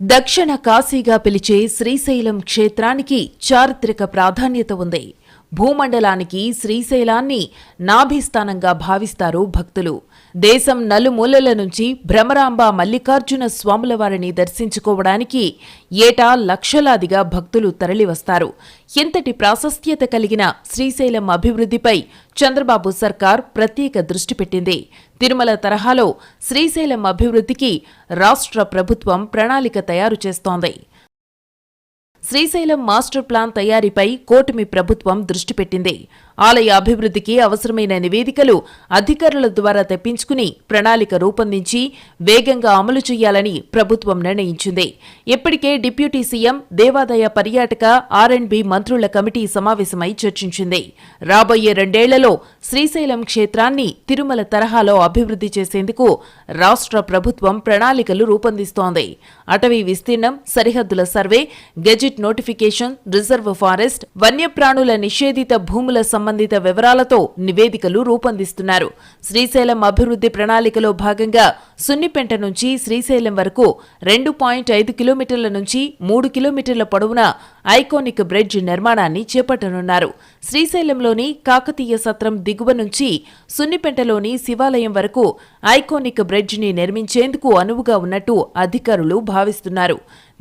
దక్షిణ కాశీగా పిలిచే శ్రీశైలం క్షేత్రానికి చారిత్రక ప్రాధాన్యత ఉంది. భూమండలానికి శ్రీశైలాన్ని నాభిస్థానంగా భావిస్తారు భక్తులు. దేశం నలుమూలల నుంచి భ్రమరాంబ మల్లికార్జున స్వాముల వారిని దర్శించుకోవడానికి ఏటా లక్షలాదిగా భక్తులు తరలివస్తారు. ఇంతటి ప్రాశస్త్యత కలిగిన శ్రీశైలం అభివృద్ధిపై చంద్రబాబు సర్కార్ ప్రత్యేక దృష్టి పెట్టింది. తిరుమల తరహాలో శ్రీశైలం అభివృద్ధికి రాష్ట్ర ప్రభుత్వం ప్రణాళిక తయారు చేస్తోంది. శ్రీశైలం మాస్టర్ ప్లాన్ తయారీపై కూటమి ప్రభుత్వం దృష్టి పెట్టింది. ఆలయ అభివృద్ధికి అవసరమైన నివేదికలు అధికారుల ద్వారా తెప్పించుకుని ప్రణాళిక రూపొందించి వేగంగా అమలు చేయాలని ప్రభుత్వం నిర్ణయించింది. ఇప్పటికే డిప్యూటీ సీఎం దేవాదాయ పర్యాటక ఆర్ఎండ్బి మంత్రుల కమిటీ సమావేశమై చర్చించింది. రాబోయే రెండేళ్ళలో శ్రీశైలం క్షేత్రాన్ని తిరుమల తరహాలో అభివృద్ధి చేసేందుకు రాష్ట్ర ప్రభుత్వం ప్రణాళికలు రూపొందిస్తోంది. అటవీ విస్తీర్ణం సరిహద్దుల survey gazette notification reserve forest వన్యప్రాణుల నిషేధిత భూముల సంబంధిత వివరాలతో నివేదికలు రూపొందిస్తున్నారు. శ్రీశైలం అభివృద్ధి ప్రణాళికలో భాగంగా సున్నిపెంట నుంచి శ్రీశైలం వరకు రెండు పాయింట్ ఐదు కిలోమీటర్ల నుంచి మూడు కిలోమీటర్ల పొడవున ఐకానిక్ బ్రిడ్జ్ నిర్మాణాన్ని చేపట్టనున్నారు. శ్రీశైలంలోని కాకతీయ సత్రం దిగువ నుంచి సున్నిపెంటలోని శివాలయం వరకు ఐకానిక్ బ్రిడ్జిని నిర్మించేందుకు అనువుగా ఉన్నట్టు అధికారులు భావిస్తున్నారు.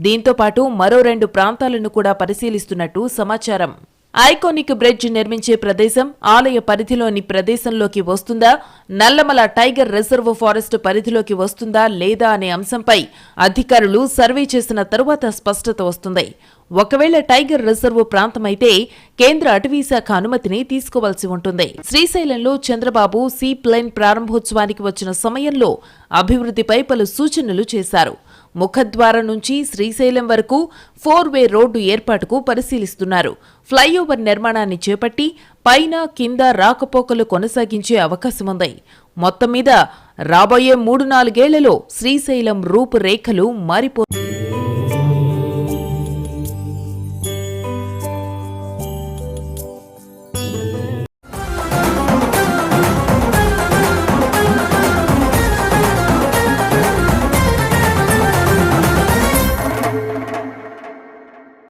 దీంతో పాటు మరో రెండు ప్రాంతాలను కూడా పరిశీలిస్తున్నట్టు సమాచారం. ఐకానిక్ బ్రిడ్జ్ నిర్మించే ప్రదేశం ఆలయ పరిధిలోని ప్రదేశంలోకి వస్తుందా? నల్లమల టైగర్ రిజర్వ్ ఫారెస్ట్ పరిధిలోకి వస్తుందా లేదా అనే అంశంపై అధికారులు సర్వే చేసిన తరువాత స్పష్టత వస్తుంది. ఒకవేళ టైగర్ రిజర్వ్ ప్రాంతమైతే కేంద్ర అటవీ శాఖ అనుమతిని తీసుకోవాల్సి ఉంటుంది. శ్రీశైలంలో చంద్రబాబు సీ ప్లేన్ ప్రారంభోత్సవానికి వచ్చిన సమయంలో అభివృద్ధిపై పలు సూచనలు చేశారు. ముఖద్వారం నుంచి శ్రీశైలం వరకు ఫోర్ వే రోడ్డు ఏర్పాటుకు పరిశీలిస్తున్నారు. ఫ్లైఓవర్ నిర్మాణాన్ని చేపట్టి పైన కింద రాకపోకలు కొనసాగించే అవకాశముంది మొత్తం మీద రాబోయే మూడు నాలుగేళ్ళలో శ్రీశైలం రూపురేఖలు మారిపో